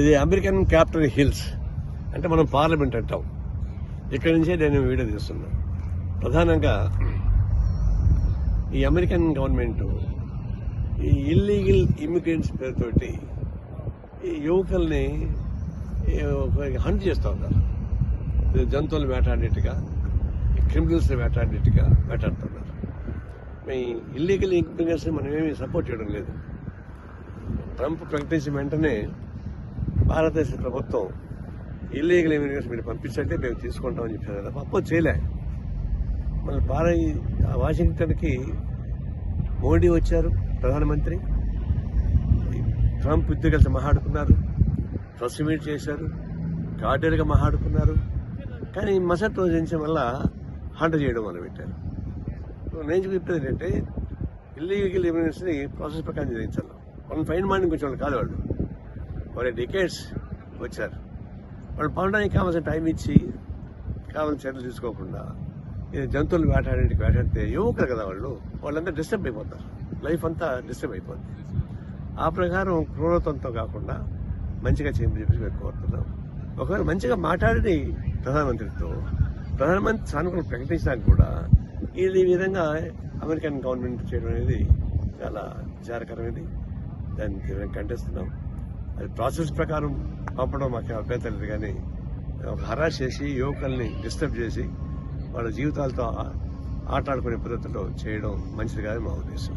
ఇది American capital hills అంటే మనం పార్లమెంట్ అంటాం. ఇక్కడి నుంచే నేను వీడియో తీస్తున్నా. ప్రధానంగా ఈ అమెరికన్ గవర్నమెంట్ ఈ ఇల్లీగల్ ఇమిగ్రెంట్స్ పేరుతోటి ఈ యువకుల్ని హంట్ చేస్తూ ఉన్నారు. జంతువులు వేటాడినట్టుగా క్రిమినల్స్ వేటాడినట్టుగా వేటాడుతున్నారు. మీ ఇల్లీగల్ ఇమిగ్రెంట్స్ని మనమేమి సపోర్ట్ చేయడం లేదు. ట్రంప్ ప్రకటించిన వెంటనే భారతదేశ ప్రభుత్వం ఇల్లీగల్ ఇమిగ్రెంట్స్ మీరు పంపించంటే మేము తీసుకుంటామని చెప్పారు కదా. అప్పుడు చేయలే. మన భార వాషింగ్టన్కి మోడీ వచ్చారు ప్రధానమంత్రి. ట్రంప్ ఇద్దరు కలిసి మహాడుకున్నారు ప్రెస్ మీట్ చేశారు గార్డెన్గా మహాడుకున్నారు కానీ మసట్ రోజు నుంచి మళ్ళా హంట చేయడం మొదలుపెట్టారు నేను చెప్పేది ఏంటంటే ఇల్లీగల్ ఇమిగ్రెంట్స్ని ప్రాసెస్ ప్రకారం చేయించాలి వాళ్ళని ఫైన్ మార్నింగ్ వచ్చే వాళ్ళు కాదు వాళ్ళు. వాళ్ళ డికేట్స్ వచ్చారు వాళ్ళు పండడానికి కావాల్సిన టైం ఇచ్చి కావాల్సిన చర్యలు తీసుకోకుండా ఈ జంతువులు వేటాడేటికి వేటాడితే యువకులు కదా వాళ్ళు వాళ్ళంతా డిస్టర్బ్ అయిపోతారు. లైఫ్ అంతా డిస్టర్బ్ అయిపోతుంది ఆ ప్రకారం క్రూరత్వంతో కాకుండా మంచిగా చేయమని చెప్పేసి మేము కోరుతున్నాం. ఒకవేళ మంచిగా మాట్లాడి ప్రధానమంత్రితో ప్రధానమంత్రి సానుకూలం ప్రకటించడానికి కూడా ఇది ఈ విధంగా అమెరికన్ గవర్నమెంట్ చేయడం అనేది చాలా విచారకరమైనది దాన్ని తీవ్రంగా ఖండిస్తున్నాం. అది ప్రాసెస్ ప్రకారం పంపడం మాకు అభ్యంతరం లేదు కానీ ఒక హరాస్ చేసి యువకుల్ని డిస్టర్బ్ చేసి వాళ్ళ జీవితాలతో ఆటాడుకునే పద్ధతిలో చేయడం మంచిది కాదు మా ఉద్దేశం.